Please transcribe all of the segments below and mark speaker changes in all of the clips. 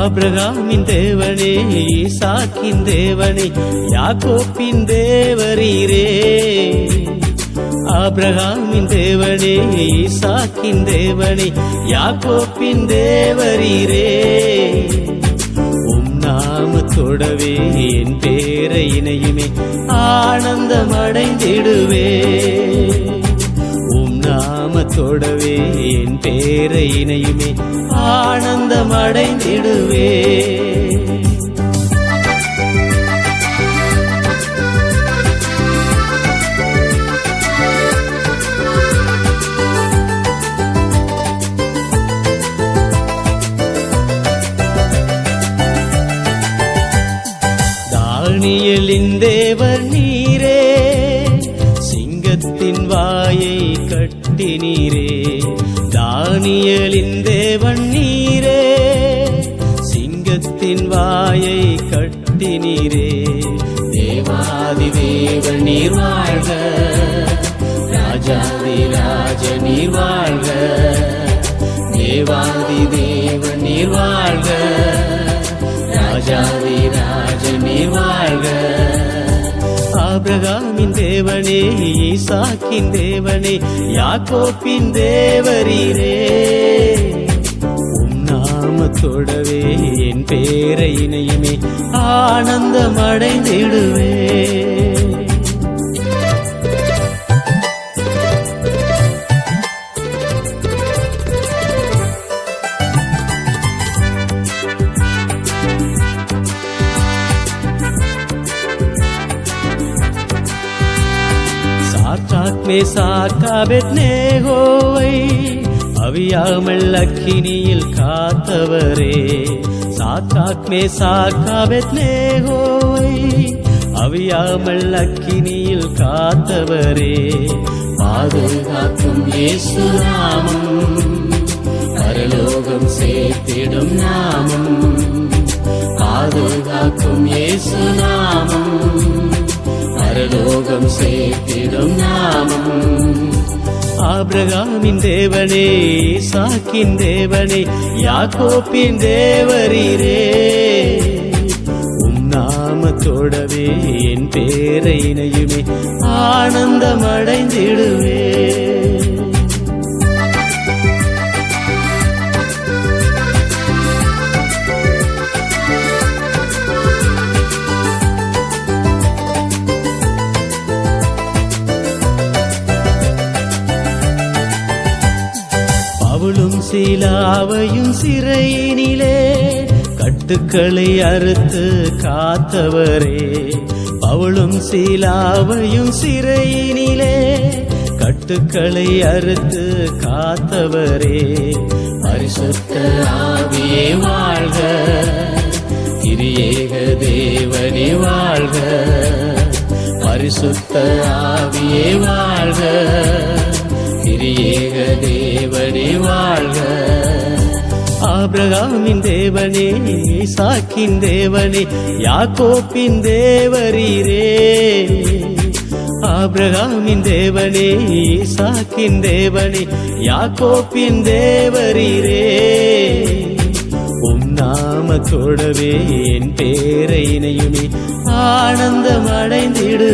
Speaker 1: ஆபிரகாமின் தேவனே ஈசாக்கின் தேவனே யாக்கோப்பின் தேவரீரே. ஆபிரகாமின் தேவனே ஈசாக்கின் தேவனே யாக்கோப்பின் தேவரீரே. உம் நாமத்தோடவே என் பேர இணையுமே ஆனந்தம் அடைந்திடுவே நாமத்தோடவே என் பேரை இணையுமே ஆனந்தம் அடைந்திடுவே தானியலின் தேவர் நீரே சிங்கத்தின் வாயை நீரே தானியலின் தேவன் நீரே சிங்கத்தின் வாயை கட்டி நீரே. தேவாதி தேவன் நீர் வாழ்க ராஜாதி ராஜ நீர் வாழ்க தேவாதி தேவன் நீர் வாழ்க ராஜாதி ராஜ நீர் வாழ்க. ஆபிரகாமின் தேவனே ஈசாக்கின் தேவனே யாக்கோப்பின் தேவரீரே. உம் நாமத்தோடவே என் பேரை இணையுமே ஆனந்தம் அடைந்திடுவே சாத்தாக் அவியாமல் அக்கினியில் காத்தவரே சாத்தாக் மேசாக்காபெத் அவியாமல் அக்கினியில் காத்தவரே பாதுகாக்கும் இயேசு பரலோகம் சேர்த்திடும் நாமம் பாதுகாக்கும் இயேசு பரலோகம் சேர்த்திடும் நாமம் ஆபிரகாமின் தேவனே சாக்கின் தேவனே யாக்கோப்பின் தேவரீரே. உம் நாமத்தோடவே என் பேரை இணையுமே ஆனந்தம் அடைந்திடுவே பவுளும் சீலாவையும் சிறையினிலே கட்டுக்களை அறுத்து காத்தவரே. பவுளும் சீலாவையும் சிறையினிலே கட்டுக்களை அறுத்து காத்தவரே. பரிசுத்த ஆவியே வாழ்க கிரியேக தேவனே வாழ்க. பரிசுத்த ஆவியே வாழ்க. திரியேக தேவனே வாழ்க. ஆபிரகாமின் தேவனே சாக்கின் தேவனே யாக்கோப்பின் தேவரீரே. ஆபிரகாமின் தேவனே சாக்கின் தேவனே யாக்கோப்பின் தேவரீரே. உம் நாமத்தோடவே என் பேரை இணையுமே. ஆனந்தம் அடைந்திடு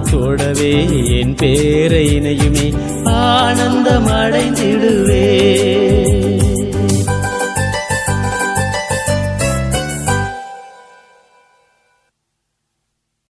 Speaker 1: நாமத்தோடவே என் பேரை இணையுமே. ஆனந்தம் அடைந்திடுவே.